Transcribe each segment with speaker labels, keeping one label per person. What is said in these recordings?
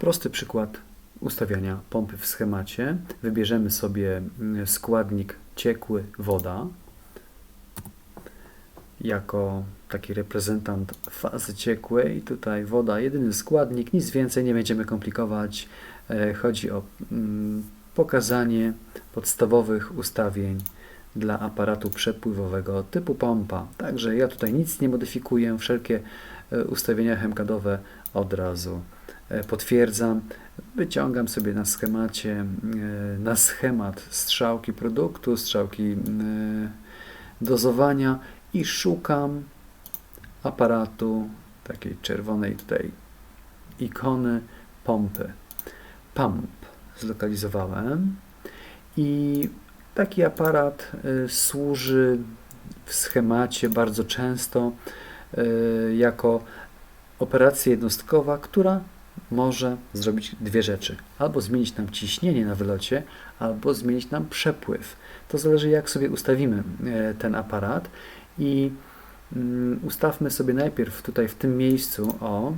Speaker 1: Prosty przykład ustawiania pompy w schemacie. Wybierzemy sobie mm, składnik ciekły woda jako taki reprezentant fazy ciekłej. Tutaj woda, jedyny składnik, nic więcej, nie będziemy komplikować. E, Chodzi o mm, pokazanie podstawowych ustawień dla aparatu przepływowego typu pompa. Także ja tutaj nic nie modyfikuję, wszelkie e, ustawienia chemkadowe od razu potwierdzam. Wyciągam sobie na schemacie, e, na schemat strzałki produktu, strzałki e, dozowania i szukam aparatu takiej czerwonej tutaj ikony pompy. Pump zlokalizowałem i taki aparat służy w schemacie bardzo często jako operacja jednostkowa, która może zrobić dwie rzeczy. Albo zmienić nam ciśnienie na wylocie, albo zmienić nam przepływ. To zależy jak sobie ustawimy y, ten aparat i mm, ustawmy sobie najpierw tutaj w tym miejscu o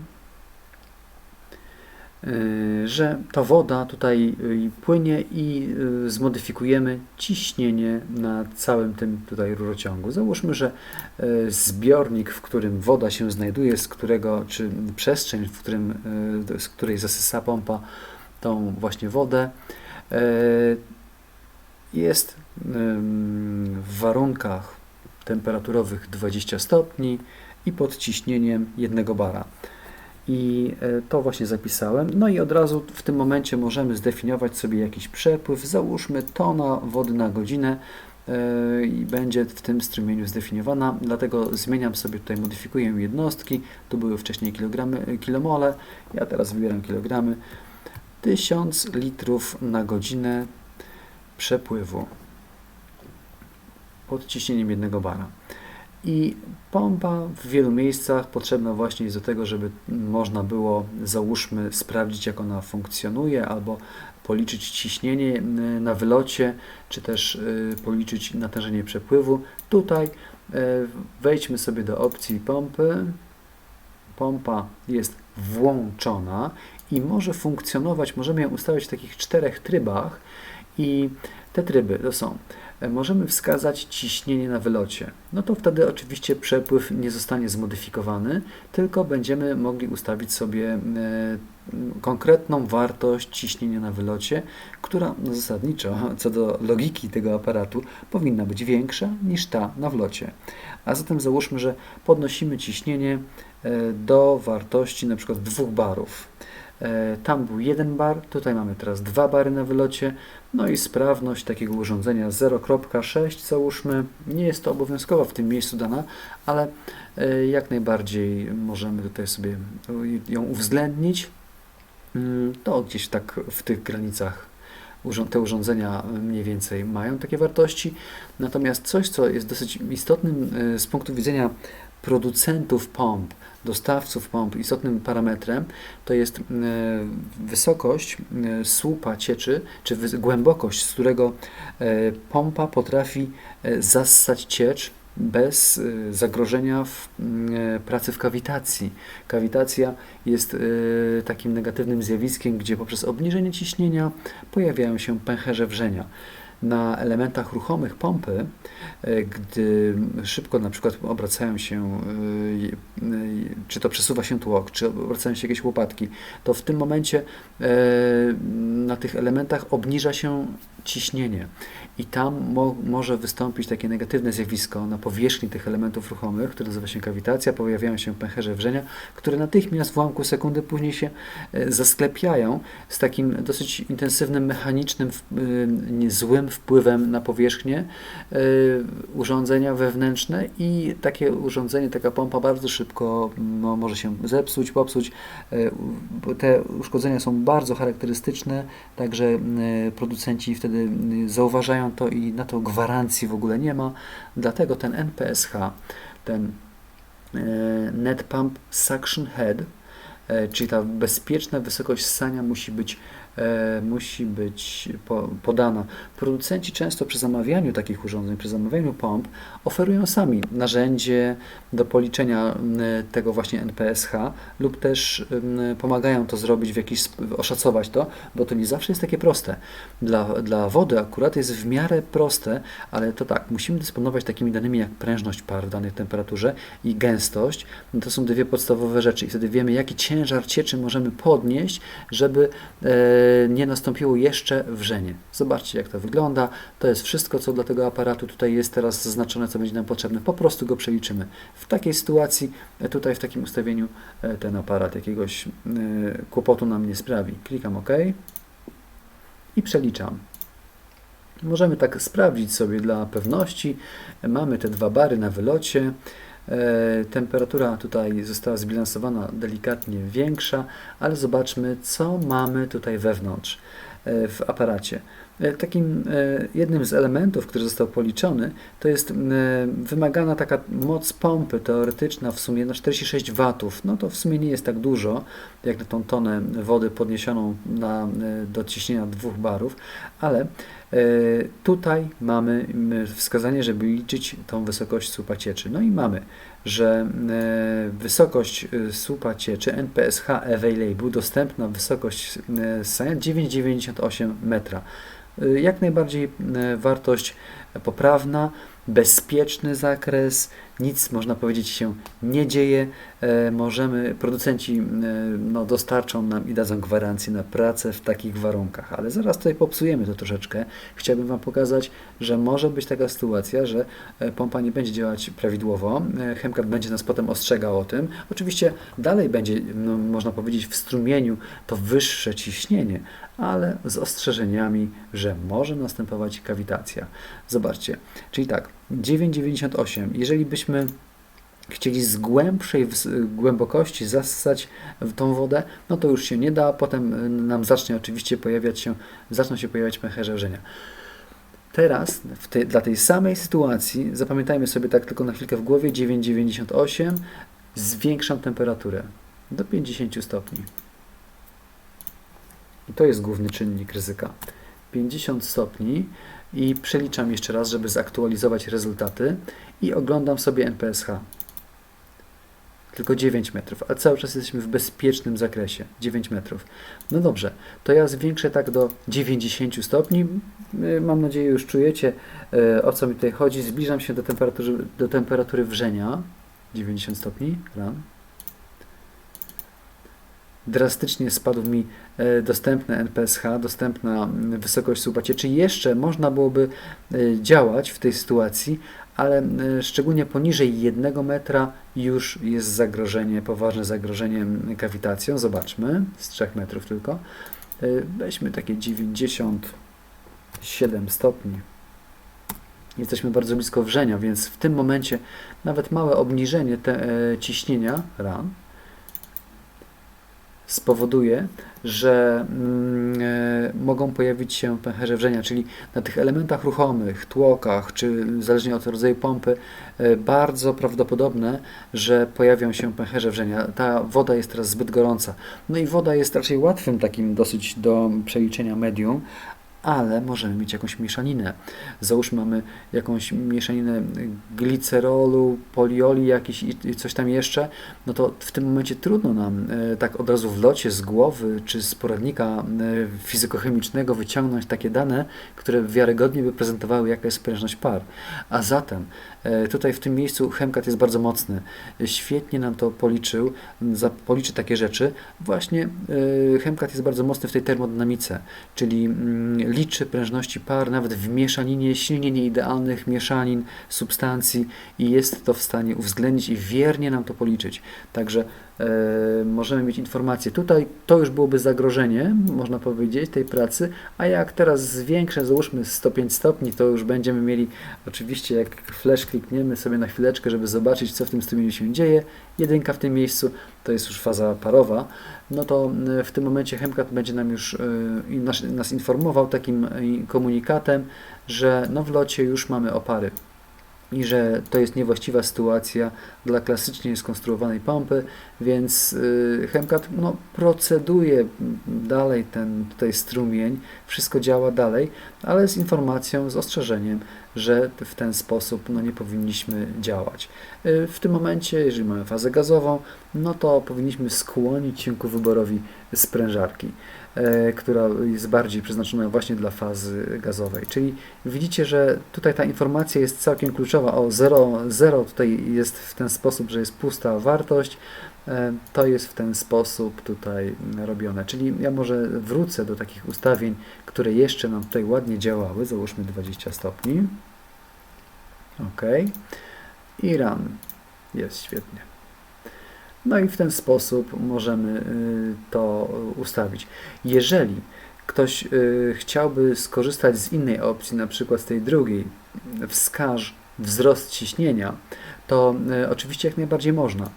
Speaker 1: że ta woda tutaj y, płynie i y, zmodyfikujemy ciśnienie na całym tym tutaj rurociągu. Załóżmy, że y, zbiornik, w którym woda się znajduje, z którego, czy przestrzeń, w którym, y, z której zasysa pompa tą właśnie wodę, y, jest w warunkach temperaturowych 20 stopni i pod ciśnieniem 1 bara. I e, to właśnie zapisałem. No i od razu w tym momencie możemy zdefiniować sobie jakiś przepływ. Załóżmy tona wody na godzinę e, i będzie w tym strumieniu zdefiniowana. Dlatego zmieniam sobie tutaj, modyfikuję jednostki. Tu były wcześniej kilogramy, e, kilomole. Ja teraz wybieram kilogramy. 1000 litrów na godzinę przepływu pod ciśnieniem 1 bara. I pompa w wielu miejscach potrzebna właśnie jest do tego, żeby można było, załóżmy, sprawdzić, jak ona funkcjonuje, albo policzyć ciśnienie y, na wylocie, czy też y, policzyć natężenie przepływu. Tutaj y, wejdźmy sobie do opcji pompy. Pompa jest włączona i może funkcjonować, możemy ją ustawić w takich czterech trybach i te tryby to są możemy wskazać ciśnienie na wylocie. No to wtedy oczywiście przepływ nie zostanie zmodyfikowany, tylko będziemy mogli ustawić sobie e, konkretną wartość ciśnienia na wylocie, która zasadniczo co do logiki tego aparatu powinna być większa niż ta na wlocie. A zatem załóżmy, że podnosimy ciśnienie e, do wartości przykład 2 barów. E, Tam był jeden bar, tutaj mamy teraz dwa bary na wylocie. No i sprawność takiego urządzenia 0.6 załóżmy. Nie jest to obowiązkowa w tym miejscu dana, ale e, jak najbardziej możemy tutaj sobie ją uwzględnić. Mm, To gdzieś tak w tych granicach te urządzenia mniej więcej mają takie wartości. Natomiast coś, co jest dosyć istotnym e, z punktu widzenia producentów pomp, dostawców pomp, istotnym parametrem to jest e, wysokość e, słupa cieczy, czy głębokość, z którego e, pompa potrafi zassać ciecz bez zagrożenia w pracy w kawitacji. Kawitacja jest takim negatywnym zjawiskiem, gdzie poprzez obniżenie ciśnienia pojawiają się pęcherze wrzenia. Na elementach ruchomych pompy, e, gdy szybko na przykład obracają się, e, e, czy to przesuwa się tłok, czy obracają się jakieś łopatki, to w tym momencie na tych elementach obniża się ciśnienie i tam mo może wystąpić takie negatywne zjawisko na powierzchni tych elementów ruchomych, które nazywa się kawitacja, pojawiają się pęcherze wrzenia, które natychmiast w ułamku sekundy później się e, zasklepiają z takim dosyć intensywnym, mechanicznym, nie- złym wpływem na powierzchnię e, urządzenia wewnętrzne i takie urządzenie, taka pompa bardzo szybko może się zepsuć, popsuć. E, Te uszkodzenia są bardzo charakterystyczne, także e, producenci wtedy e, zauważają to i na to gwarancji w ogóle nie ma. Dlatego ten NPSH, ten e, Net Pump Suction Head, e, czyli ta bezpieczna wysokość ssania musi być musi być po, podana. Producenci często przy zamawianiu takich urządzeń, przy zamawianiu pomp oferują sami narzędzie do policzenia tego właśnie NPSH lub też pomagają to zrobić w jakiś, oszacować to, bo to nie zawsze jest takie proste. Dla, dla wody akurat jest w miarę proste, ale to tak, musimy dysponować takimi danymi jak prężność par w danej temperaturze i gęstość. No to są dwie podstawowe rzeczy i wtedy wiemy, jaki ciężar cieczy możemy podnieść, żeby e, nie nastąpiło jeszcze wrzenie. Zobaczcie, jak to wygląda. To jest wszystko, co dla tego aparatu tutaj jest teraz zaznaczone, co będzie nam potrzebne. Po prostu go przeliczymy. W takiej sytuacji, e, tutaj w takim ustawieniu, e, ten aparat jakiegoś e, kłopotu nam nie sprawi. Klikam OK i przeliczam. Możemy tak sprawdzić sobie dla pewności. Mamy te dwa bary na wylocie. E, Temperatura tutaj została zbilansowana delikatnie większa, ale zobaczmy, co mamy tutaj wewnątrz e, w aparacie. E, Takim jednym z elementów, który został policzony, to jest wymagana taka moc pompy teoretyczna w sumie na 46 watów. No to w sumie nie jest tak dużo, jak na tą tonę wody podniesioną na, do ciśnienia dwóch barów, ale tutaj mamy wskazanie, żeby liczyć tą wysokość słupa cieczy. No i mamy, że e, wysokość e, słupa cieczy NPSH Available dostępna wysokość e, s- 9,98 metra. E, Jak najbardziej e, wartość poprawna, bezpieczny zakres, nic można powiedzieć się nie dzieje. E, Możemy, producenci e, no, dostarczą nam i dadzą gwarancję na pracę w takich warunkach, ale zaraz tutaj popsujemy to troszeczkę. Chciałbym Wam pokazać, że może być taka sytuacja, że e, pompa nie będzie działać prawidłowo. Chemkat będzie nas potem ostrzegał o tym. Oczywiście dalej będzie, no, można powiedzieć, w strumieniu to wyższe ciśnienie, ale z ostrzeżeniami, że może następować kawitacja. Zobaczcie, czyli tak, 9,98. Jeżeli byśmy chcieli z głębszej głębokości zassać w tą wodę, no to już się nie da. Potem y, nam zacznie oczywiście pojawiać się, zaczną się pojawiać pęcherze wrzenia. Teraz w tej, dla tej samej sytuacji, zapamiętajmy sobie tak tylko na chwilkę w głowie, 9,98, zwiększam temperaturę do 50 stopni. I to jest główny czynnik ryzyka. 50 stopni i przeliczam jeszcze raz, żeby zaktualizować rezultaty i oglądam sobie NPSH. Tylko 9 metrów, a cały czas jesteśmy w bezpiecznym zakresie. 9 metrów. No dobrze, to ja zwiększę tak do 90 stopni. Y, Mam nadzieję, już czujecie y, o co mi tutaj chodzi. Zbliżam się do temperatury, do temperatury wrzenia. 90 stopni. Ran. Drastycznie spadł mi e, dostępny NPSH, dostępna mm, wysokość słupa cieczy. Jeszcze można byłoby e, działać w tej sytuacji, ale szczególnie poniżej 1 metra już jest zagrożenie, poważne zagrożenie kawitacją. Zobaczmy, z 3 metrów tylko. E, Weźmy takie 97 stopni. Jesteśmy bardzo blisko wrzenia, więc w tym momencie nawet małe obniżenie te, ciśnienia ran spowoduje, że e, mogą pojawić się pęcherze wrzenia, czyli na tych elementach ruchomych, tłokach, czy zależnie od rodzaju pompy, e, bardzo prawdopodobne, że pojawią się pęcherze wrzenia. Ta woda jest teraz zbyt gorąca. No i woda jest raczej łatwym takim dosyć do przeliczenia medium, ale możemy mieć jakąś mieszaninę. Załóżmy, mamy jakąś mieszaninę glicerolu, polioli jakiś i coś tam jeszcze, no to w tym momencie trudno nam e, tak od razu w locie z głowy czy z poradnika e, fizykochemicznego wyciągnąć takie dane, które wiarygodnie by prezentowały, jaka jest prężność par. A zatem tutaj w tym miejscu Chemkat jest bardzo mocny. Świetnie nam to policzył, policzy takie rzeczy. Właśnie e, Chemkat jest bardzo mocny w tej termodynamice, czyli mm, liczy prężności par nawet w mieszaninie silnie nieidealnych mieszanin, substancji i jest to w stanie uwzględnić i wiernie nam to policzyć. Także e, możemy mieć informację. Tutaj to już byłoby zagrożenie, można powiedzieć, tej pracy, a jak teraz zwiększę, załóżmy 105 stopni, to już będziemy mieli, oczywiście jak flash klikniemy sobie na chwileczkę, żeby zobaczyć, co w tym strumieniu się dzieje, jedynka w tym miejscu, to jest już faza parowa, no to e, w tym momencie Chemkat będzie nam już e, nas, informował takim e, komunikatem, że no w locie już mamy opary. I że to jest niewłaściwa sytuacja dla klasycznie skonstruowanej pompy, więc y, Hemcat no, proceduje dalej ten tutaj strumień, wszystko działa dalej, ale z informacją, z ostrzeżeniem, że w ten sposób no, nie powinniśmy działać. Y, w tym momencie, jeżeli mamy fazę gazową, no to powinniśmy skłonić się ku wyborowi sprężarki. E, która jest bardziej przeznaczona właśnie dla fazy gazowej. Czyli widzicie, że tutaj ta informacja jest całkiem kluczowa. O 0, 0 tutaj jest w ten sposób, że jest pusta wartość. E, to jest w ten sposób tutaj robione. Czyli ja może wrócę do takich ustawień, które jeszcze nam tutaj ładnie działały. Załóżmy 20 stopni. OK. I run. Jest świetnie. No i w ten sposób możemy y, to ustawić. Jeżeli ktoś y, chciałby skorzystać z innej opcji, na przykład z tej drugiej, wskaż wzrost ciśnienia, to y, oczywiście jak najbardziej można.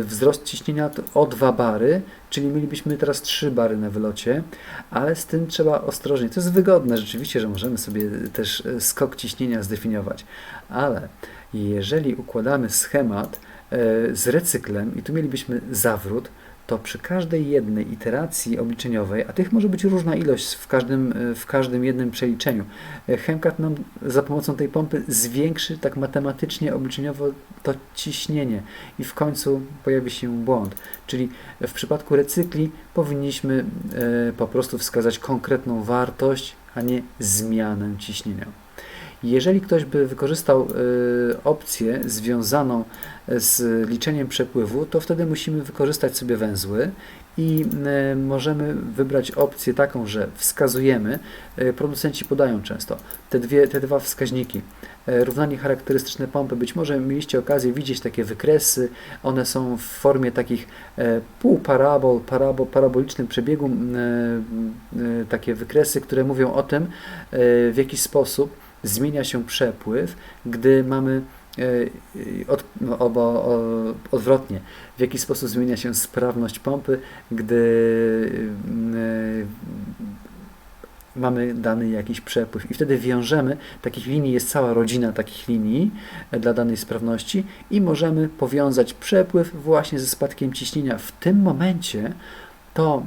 Speaker 1: Wzrost ciśnienia o 2 bary, czyli mielibyśmy teraz 3 bary na wylocie, ale z tym trzeba ostrożnie. To jest wygodne rzeczywiście, że możemy sobie też skok ciśnienia zdefiniować, ale jeżeli układamy schemat, E, z recyklem i tu mielibyśmy zawrót, to przy każdej jednej iteracji obliczeniowej, a tych może być różna ilość w każdym, e, w każdym jednym przeliczeniu, e, Hemcat nam za pomocą tej pompy zwiększy tak matematycznie, obliczeniowo to ciśnienie i w końcu pojawi się błąd. Czyli w przypadku recykli powinniśmy po prostu wskazać konkretną wartość, a nie zmianę ciśnienia. Jeżeli ktoś by wykorzystał opcję związaną z liczeniem przepływu, to wtedy musimy wykorzystać sobie węzły i y, możemy wybrać opcję taką, że wskazujemy, y, producenci podają często te, dwie, te dwa wskaźniki. Równanie charakterystyczne pompy, być może mieliście okazję widzieć takie wykresy, one są w formie takich półparabol, parabol, parabolicznym przebiegu, takie wykresy, które mówią o tym, w jaki sposób zmienia się przepływ, gdy mamy e, od, no, obo, odwrotnie, w jaki sposób zmienia się sprawność pompy, gdy e, mamy dany jakiś przepływ? I wtedy wiążemy, takich linii jest cała rodzina takich linii e, dla danej sprawności i możemy powiązać przepływ właśnie ze spadkiem ciśnienia. W tym momencie to,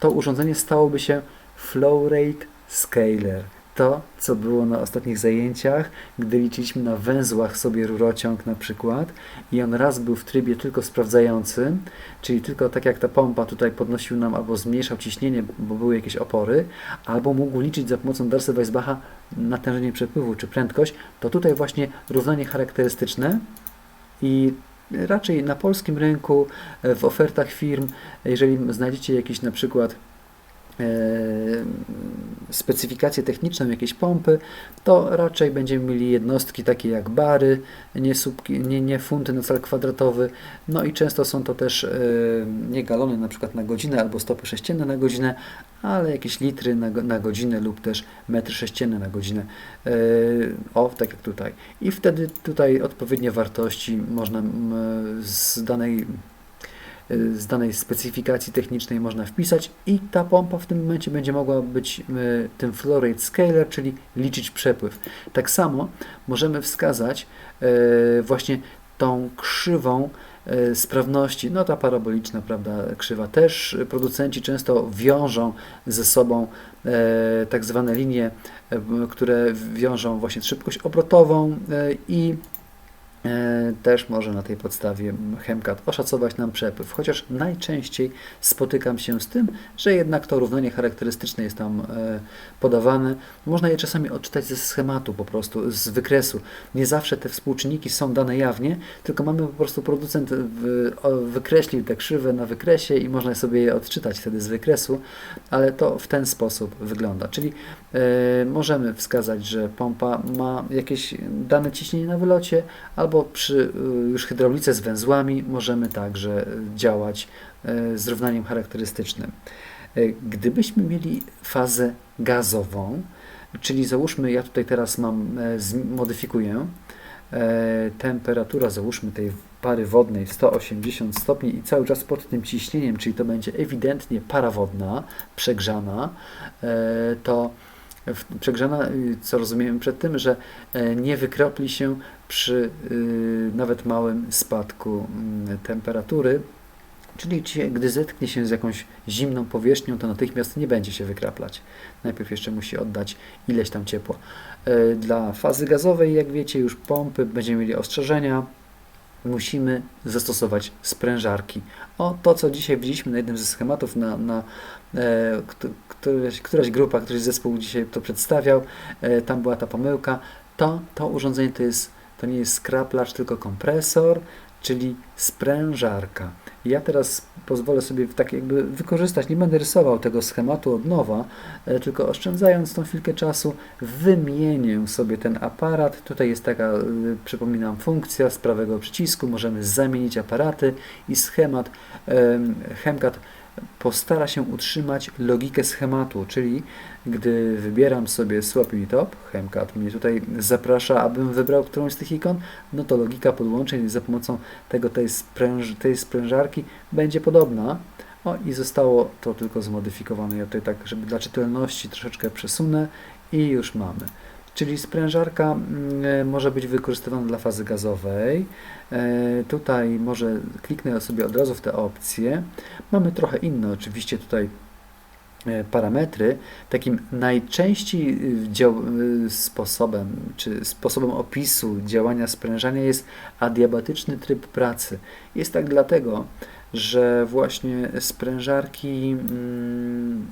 Speaker 1: to urządzenie stałoby się flow rate scaler to, co było na ostatnich zajęciach, gdy liczyliśmy na węzłach sobie rurociąg na przykład i on raz był w trybie tylko sprawdzającym, czyli tylko tak jak ta pompa tutaj podnosił nam albo zmniejszał ciśnienie, bo były jakieś opory, albo mógł liczyć za pomocą Darcy-Weisbacha natężenie przepływu czy prędkość, to tutaj właśnie równanie charakterystyczne i raczej na polskim rynku w ofertach firm, jeżeli znajdziecie jakiś na przykład E, specyfikację techniczną jakiejś pompy, to raczej będziemy mieli jednostki takie jak bary, nie, subki, nie, nie funty na cal kwadratowy, no i często są to też e, nie galony na przykład na godzinę albo stopy sześcienne na godzinę, ale jakieś litry na, na godzinę lub też metry sześcienne na godzinę. E, o, tak jak tutaj. I wtedy tutaj odpowiednie wartości można z danej z danej specyfikacji technicznej można wpisać i ta pompa w tym momencie będzie mogła być e, tym flow rate scaler, czyli liczyć przepływ. Tak samo możemy wskazać e, właśnie tą krzywą sprawności, no ta paraboliczna, prawda, krzywa też producenci często wiążą ze sobą tak zwane linie, które wiążą właśnie szybkość obrotową i też może na tej podstawie Chemcat oszacować nam przepływ, chociaż najczęściej spotykam się z tym, że jednak to równanie charakterystyczne jest tam e, podawane. Można je czasami odczytać ze schematu po prostu, z wykresu. Nie zawsze te współczynniki są dane jawnie, tylko mamy po prostu producent wykreślił te krzywe na wykresie i można sobie je odczytać wtedy z wykresu, ale to w ten sposób wygląda. Czyli e, możemy wskazać, że pompa ma jakieś dane ciśnienie na wylocie albo albo przy y, już hydraulice z węzłami możemy także działać y, z równaniem charakterystycznym. Y, gdybyśmy mieli fazę gazową, czyli załóżmy, ja tutaj teraz mam, modyfikuję, temperatura załóżmy tej pary wodnej 180 stopni i cały czas pod tym ciśnieniem, czyli to będzie ewidentnie para wodna, przegrzana, to w- przegrzana, co rozumiemy przed tym, że e, nie wykropli się przy y, nawet małym spadku mm, temperatury. Czyli gdy zetknie się z jakąś zimną powierzchnią, to natychmiast nie będzie się wykraplać. Najpierw jeszcze musi oddać ileś tam ciepła. E, Dla fazy gazowej, jak wiecie, już pompy będziemy mieli ostrzeżenia. Musimy zastosować sprężarki. O, to co dzisiaj widzieliśmy na jednym ze schematów, na, na e, któ- któraś, któraś grupa, któryś zespół dzisiaj to przedstawiał, e, tam była ta pomyłka. To, to urządzenie to, jest, to nie jest skraplacz, tylko kompresor, czyli sprężarka. Ja teraz pozwolę sobie tak jakby wykorzystać, nie będę rysował tego schematu od nowa, e, tylko oszczędzając tą chwilkę czasu, wymienię sobie ten aparat. Tutaj jest taka, y, przypominam, funkcja z prawego przycisku, możemy zamienić aparaty i schemat em, Chemcat postara się utrzymać logikę schematu, czyli gdy wybieram sobie Swap Unit Top, Chemcat mnie tutaj zaprasza, abym wybrał którąś z tych ikon, no to logika podłączeń za pomocą tego, tej, spręż, tej sprężarki będzie podobna. O i zostało to tylko zmodyfikowane. Ja tutaj tak, żeby dla czytelności troszeczkę przesunę i już mamy. Czyli sprężarka mm, e, może być wykorzystywana dla fazy gazowej. E, Tutaj może kliknę sobie od razu w te opcje. Mamy trochę inne oczywiście tutaj e, parametry. Takim najczęściej sposobem, czy sposobem opisu działania sprężania jest adiabatyczny tryb pracy. Jest tak dlatego, że właśnie sprężarki mm,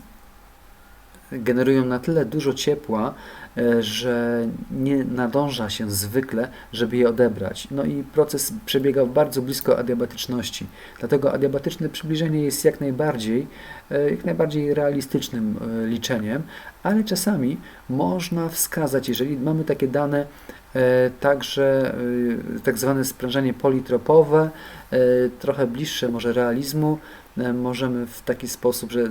Speaker 1: generują na tyle dużo ciepła, e, że nie nadąża się zwykle, żeby je odebrać. No i proces przebiega bardzo blisko adiabatyczności. Dlatego adiabatyczne przybliżenie jest jak najbardziej, e, jak najbardziej realistycznym e, liczeniem, ale czasami można wskazać, jeżeli mamy takie dane, e, także e, tak zwane sprężenie politropowe, e, trochę bliższe może realizmu, możemy w taki sposób, że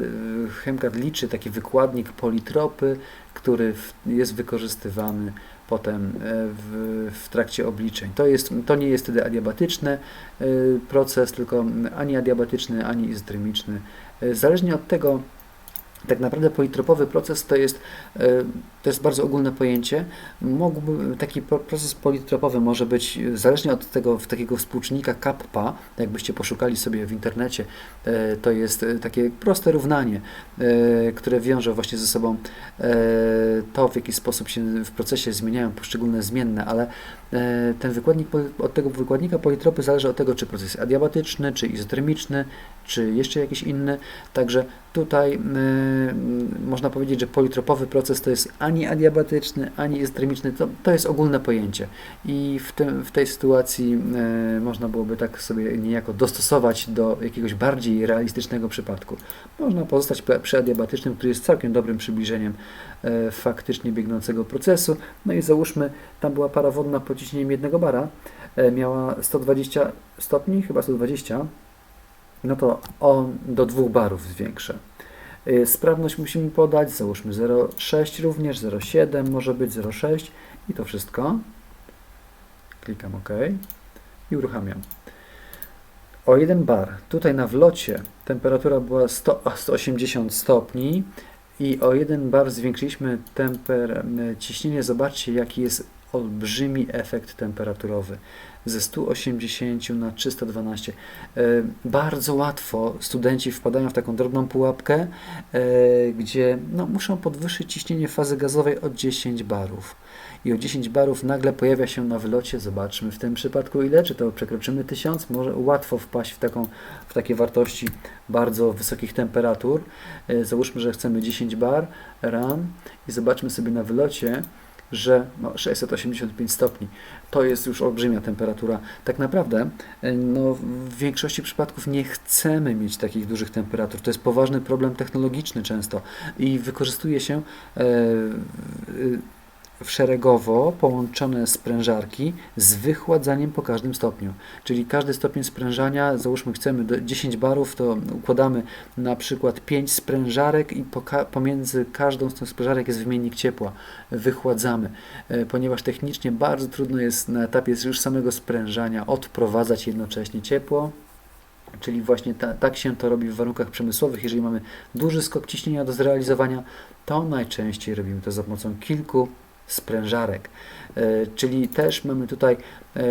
Speaker 1: Chemcat liczy taki wykładnik politropy, który jest wykorzystywany potem w, w trakcie obliczeń. To, jest, to nie jest wtedy adiabatyczny proces, tylko ani adiabatyczny, ani izotermiczny. E, Zależnie od tego, tak naprawdę politropowy proces to jest, e, to jest bardzo ogólne pojęcie. Mógłby, taki pro- proces politropowy może być, e, zależnie od tego w takiego współczynnika kappa, jakbyście poszukali sobie w internecie, e, to jest takie proste równanie, które wiąże właśnie ze sobą to, w jaki sposób się w procesie zmieniają poszczególne zmienne, ale ten wykładnik, od tego wykładnika politropy zależy od tego, czy proces jest adiabatyczny, czy izotermiczny, czy jeszcze jakiś inny. Także tutaj y, można powiedzieć, że politropowy proces to jest ani adiabatyczny, ani izotermiczny. To, to jest ogólne pojęcie. I w, tym, w tej sytuacji y, można byłoby tak sobie niejako dostosować do jakiegoś bardziej realistycznego przypadku. Można pozostać przy adiabatycznym, który jest całkiem dobrym przybliżeniem y, faktycznie biegnącego procesu. No i załóżmy, tam była para wodna pod ciśnieniem jednego bara, y, miała 120 stopni, chyba 120 no to on do dwóch barów zwiększę. Y, Sprawność musimy podać, załóżmy 0,6 również, 0,7 może być 0,6 i to wszystko. Klikam OK i uruchamiam. O 1 bar, tutaj na wlocie temperatura była 100, a 180 stopni i o 1 bar zwiększyliśmy temper, ciśnienie. Zobaczcie jaki jest olbrzymi efekt temperaturowy ze 180 na 312. E, Bardzo łatwo studenci wpadają w taką drobną pułapkę, e, gdzie no, muszą podwyższyć ciśnienie fazy gazowej o 10 barów. I o 10 barów nagle pojawia się na wylocie, zobaczmy w tym przypadku ile, czy to przekroczymy 1000, może łatwo wpaść w, taką, w takie wartości bardzo wysokich temperatur. E, Załóżmy, że chcemy 10 bar, run i zobaczmy sobie na wylocie, że no, 685 stopni to jest już olbrzymia temperatura. Tak naprawdę e, no, w większości przypadków nie chcemy mieć takich dużych temperatur. To jest poważny problem technologiczny często i wykorzystuje się e, szeregowo połączone sprężarki z wychładzaniem po każdym stopniu. Czyli każdy stopień sprężania, załóżmy chcemy do 10 barów, to układamy na przykład 5 sprężarek i pomiędzy każdą z tych sprężarek jest wymiennik ciepła. Wychładzamy, e, ponieważ technicznie bardzo trudno jest na etapie już samego sprężania odprowadzać jednocześnie ciepło. Czyli właśnie ta, tak się to robi w warunkach przemysłowych. Jeżeli mamy duży skok ciśnienia do zrealizowania, to najczęściej robimy to za pomocą kilku sprężarek. E, czyli też mamy tutaj e,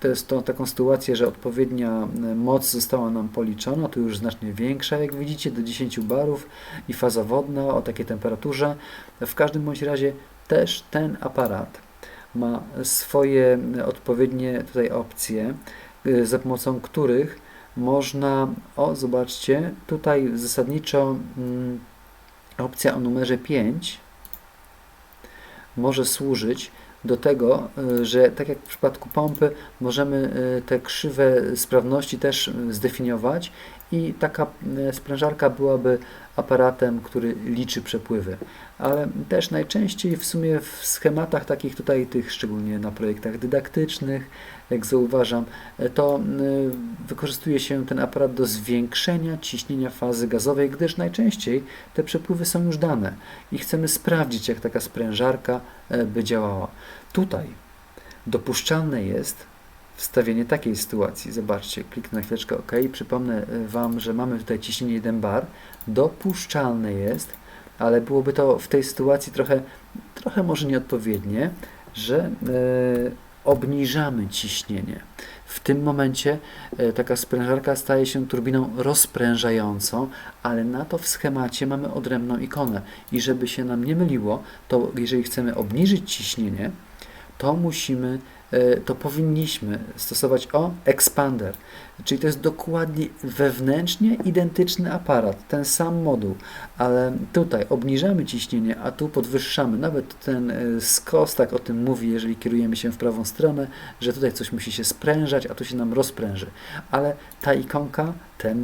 Speaker 1: to jest taką sytuację, że odpowiednia moc została nam policzona, tu już znacznie większa, jak widzicie, do 10 barów i faza wodna o takiej temperaturze. W każdym bądź razie też ten aparat ma swoje odpowiednie tutaj opcje, za pomocą których można, o zobaczcie, tutaj zasadniczo mm, opcja o numerze 5 może służyć do tego, y, że tak jak w przypadku pompy, możemy y, te krzywe sprawności też zdefiniować i taka sprężarka byłaby aparatem, który liczy przepływy. Ale też najczęściej w sumie w schematach takich tutaj, tych szczególnie na projektach dydaktycznych, jak zauważam, to wykorzystuje się ten aparat do zwiększenia ciśnienia fazy gazowej, gdyż najczęściej te przepływy są już dane i chcemy sprawdzić, jak taka sprężarka e, by działała. Tutaj dopuszczalne jest wstawienie takiej sytuacji. Zobaczcie, kliknę na chwileczkę OK. Przypomnę e, Wam, że mamy tutaj ciśnienie 1 bar. Dopuszczalne jest, ale byłoby to w tej sytuacji trochę, trochę może nieodpowiednie, że e, obniżamy ciśnienie. W tym momencie e, taka sprężarka staje się turbiną rozprężającą, ale na to w schemacie mamy odrębną ikonę. I żeby się nam nie myliło, to jeżeli chcemy obniżyć ciśnienie, to musimy to powinniśmy stosować o expander, czyli to jest dokładnie wewnętrznie identyczny aparat, ten sam moduł, ale tutaj obniżamy ciśnienie, a tu podwyższamy. Nawet ten e, skos tak o tym mówi, jeżeli kierujemy się w prawą stronę, że tutaj coś musi się sprężać, a tu się nam rozpręży. Ale ta ikonka, ten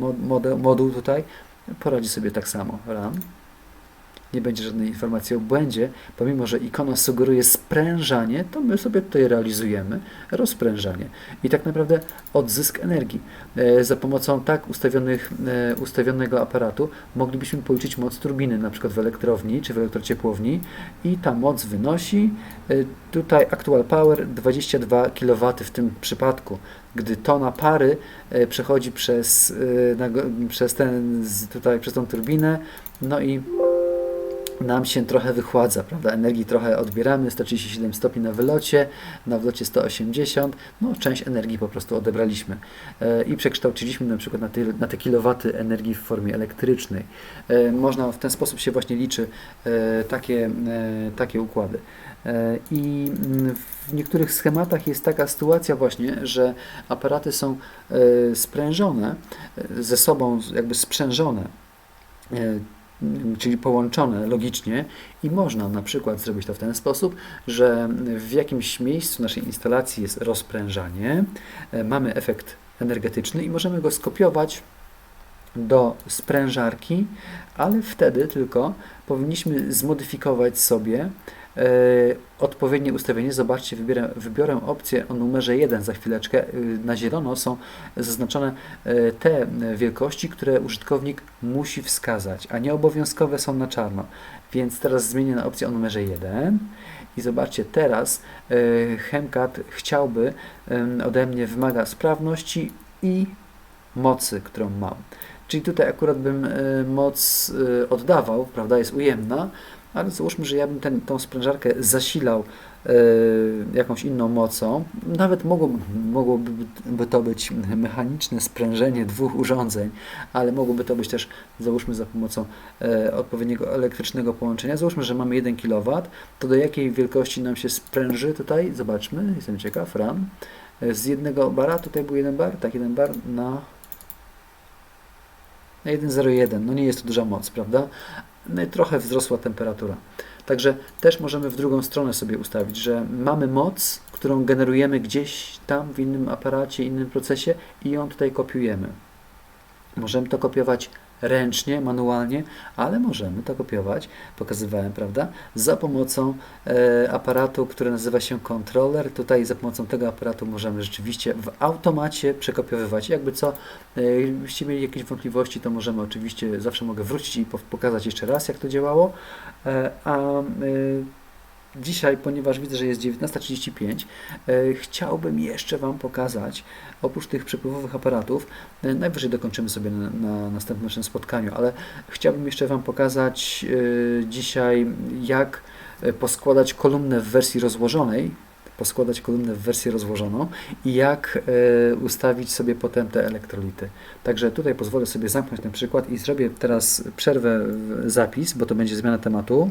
Speaker 1: moduł tutaj poradzi sobie tak samo. Run nie będzie żadnej informacji o błędzie, pomimo że ikona sugeruje sprężanie, to my sobie tutaj realizujemy rozprężanie. I tak naprawdę odzysk energii. E, za pomocą tak ustawionych, e, ustawionego aparatu moglibyśmy policzyć moc turbiny, na przykład w elektrowni czy w elektrociepłowni i ta moc wynosi e, tutaj actual power 22 kW w tym przypadku. Gdy tona pary przechodzi przez, przez, ten, tutaj, przez tą turbinę, no i nam się trochę wychładza, prawda? Energii trochę odbieramy, 137 stopni na wylocie, na wlocie 180, no część energii po prostu odebraliśmy e, i przekształciliśmy na przykład na te, na te kilowaty energii w formie elektrycznej. E, można w ten sposób się właśnie liczy e, takie, takie układy. I mm, w niektórych schematach jest taka sytuacja właśnie, że aparaty są sprężone, ze sobą jakby sprzężone czyli połączone logicznie i można na przykład zrobić to w ten sposób, że w jakimś miejscu naszej instalacji jest rozprężanie, e, mamy efekt energetyczny i możemy go skopiować do sprężarki, ale wtedy tylko powinniśmy zmodyfikować sobie odpowiednie ustawienie. Zobaczcie, wybiorę, wybiorę opcję o numerze 1 za chwileczkę. E, na zielono są zaznaczone e, te wielkości, które użytkownik musi wskazać, a nieobowiązkowe są na czarno. Więc teraz zmienię na opcję o numerze 1 i zobaczcie, teraz Hemcat chciałby ode mnie, wymaga sprawności i mocy, którą mam. Czyli tutaj akurat bym moc oddawał, prawda, jest ujemna, ale załóżmy, że ja bym ten, tą sprężarkę zasilał e, jakąś inną mocą. Nawet mogło, mogłoby by to być mechaniczne sprężenie dwóch urządzeń, ale mogłoby to być też, załóżmy, za pomocą e, odpowiedniego elektrycznego połączenia. Załóżmy, że mamy 1 kW, to do jakiej wielkości nam się spręży tutaj? Zobaczmy, jestem ciekaw, RAM. E, z jednego bara, tutaj był jeden bar, tak, jeden bar na na 1,01. No nie jest to duża moc, prawda? No i trochę wzrosła temperatura. Także też możemy w drugą stronę sobie ustawić, że mamy moc, którą generujemy gdzieś tam w innym aparacie, innym procesie i ją tutaj kopiujemy. Możemy to kopiować ręcznie, manualnie, ale możemy to kopiować, pokazywałem, prawda, za pomocą e, aparatu, który nazywa się kontroler. Tutaj za pomocą tego aparatu możemy rzeczywiście w automacie przekopiowywać. Jakby co, e, jeśli mieli jakieś wątpliwości, to możemy oczywiście, zawsze mogę wrócić i pokazać jeszcze raz, jak to działało, e, a e, dzisiaj, ponieważ widzę, że jest 19.35, e, chciałbym jeszcze Wam pokazać, oprócz tych przepływowych aparatów, e, najwyżej dokończymy sobie na, na następnym naszym spotkaniu, ale chciałbym jeszcze Wam pokazać e, dzisiaj, jak poskładać kolumnę w wersji rozłożonej, poskładać kolumnę w wersję rozłożoną i jak ustawić sobie potem te elektrolity. Także tutaj pozwolę sobie zamknąć ten przykład i zrobię teraz przerwę w zapis, bo to będzie zmiana tematu.